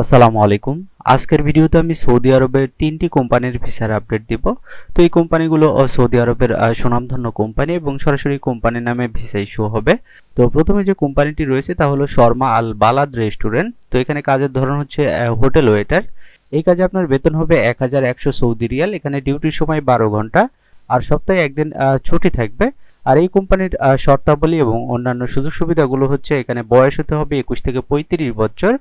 আসসালামু আলাইকুম। আজকের ভিডিওতে আমি সৌদি আরবের তিনটি কোম্পানির ভিসার আপডেট দিব। তো এই কোম্পানিগুলো সৌদি আরবের সুনামধন্য কোম্পানি এবং সরাসরি কোম্পানির নামে ভিসা ইস্যু হবে। তো প্রথমে যে কোম্পানিটি রয়েছে তা হলো শর্মা আল বালাদ রেস্টুরেন্ট। তো এখানে কাজের ধরন হচ্ছে হোটেল ওয়েটার। এই কাজে আপনার বেতন হবে এক হাজার একশো সৌদি রিয়াল। এখানে ডিউটির সময় বারো ঘণ্টা। আর সপ্তাহে একদিন ছুটি থাকবে। আর এই কোম্পানির শর্তাবলী এবং অন্যান্য সুযোগ সুবিধাগুলো হচ্ছে এখানে বয়স হতে হবে একুশ থেকে পঁয়ত্রিশ বছর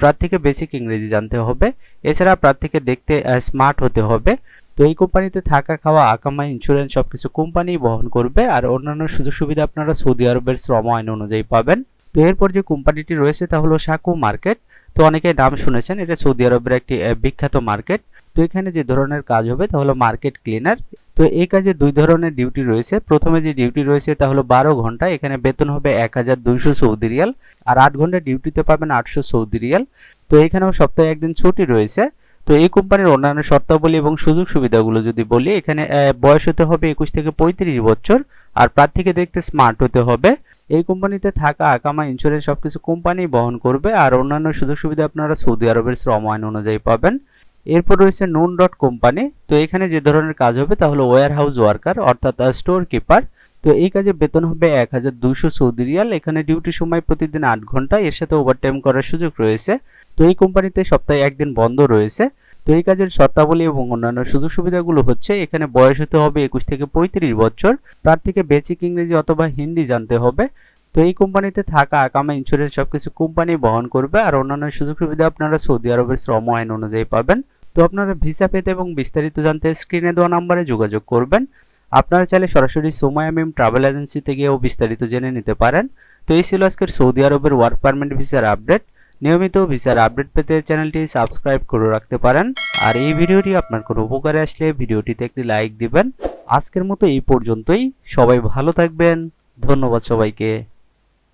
প্রার্থীকে বেসিক ইংরেজি জানতে হবে। এছাড়া প্রার্থীকে দেখতে স্মার্ট হতে হবে। তো এই কোম্পানিতে থাকা, খাওয়া আকামা ইন্স্যুরেন্স সব কিছু কোম্পানি বহন করবে। আর অন্যান্য সুযোগ সুবিধা আপনারা সৌদি আরবের শ্রম আইন অনুযায়ী পাবেন। তো এরপর যে কোম্পানিটি রয়েছে তা হলো সাকু মার্কেট। তো অনেকে নাম শুনেছেন, এটা সৌদি আরবের একটি বিখ্যাত মার্কেট। তো এখানে যে ধরনের কাজ হবে তা হলো মার্কেট ক্লিনার। তো এই কাজে দুই ধরনের ডিউটি রয়েছে। প্রথমে যে ডিউটি রয়েছে তা হলো বারো ঘণ্টা, এখানে বেতন হবে এক হাজার দুইশো সৌদি রিয়াল আর আট ঘণ্টা ডিউটিতে পাবেন আটশো সৌদি রিয়াল। তো এখানেও সপ্তাহে একদিন ছুটি রয়েছে। তো এই কোম্পানির অন্যান্য শর্তাবলী এবং সুযোগ সুবিধাগুলো যদি বলি, এখানে বয়স হতে হবে একুশ থেকে পঁয়ত্রিশ বছর আর প্রার্থীকে দেখতে স্মার্ট হতে হবে। এই কোম্পানিতে থাকা, আকামা ইন্স্যুরেন্স সবকিছু কোম্পানি বহন করবে আর অন্যান্য সুযোগ সুবিধা আপনারা সৌদি আরবের শ্রম আইন অনুযায়ী পাবেন। এরপর রয়েছে নুন ডট কোম্পানি তো এখানে যে ধরনের কাজ হবে তা হলো ওয়ার হাউস ওয়ার্কার অর্থাৎ স্টোর কিপার তো এই কাজে বেতন হবে এক হাজার দুইশো সৌদি রিয়াল, এখানে ডিউটি সময় প্রতিদিন আট ঘণ্টা, এর সাথে ওভারটাইম করার সুযোগ রয়েছে। তো এই কোম্পানিতে সপ্তাহে একদিন বন্ধ রয়েছে। তো এই কাজের শর্তাবলী এবং অন্যান্য সুযোগ সুবিধাগুলো হচ্ছে, এখানে বয়স হতে হবে একুশ থেকে পঁয়ত্রিশ বছর, প্রার্থীকে বেসিক ইংরেজি অথবা হিন্দি জানতে হবে। তো এই কোম্পানিতে থাকা আকামা ইন্স্যুরেন্স সবকিছু কোম্পানি বহন করবে, আর অন্যান্য সুযোগ সুবিধা আপনারা সৌদি আরবের শ্রম আইন অনুযায়ী পাবেন। তো আপনারা ভিসা পেতে এবং বিস্তারিত জানতে স্ক্রিনে দেওয়া নাম্বারে যোগাযোগ করবেন। আপনারা চাইলে সরাসরি সোমায়া ট্রাভেল এজেন্সিতে গিয়েও বিস্তারিত জেনে নিতে পারেন। তো এই ছিল আজকের সৌদি আরবের ওয়ার্ক পারমিট ভিসার আপডেট নিয়মিত ভিসার আপডেট পেতে চ্যানেলটি সাবস্ক্রাইব করে রাখতে পারেন। আর এই ভিডিওটি আপনার কোনো উপকারে আসলে ভিডিওটিতে একটি লাইক দিবেন। আজকের মতো এই পর্যন্তই। সবাই ভালো থাকবেন। ধন্যবাদ সবাইকে।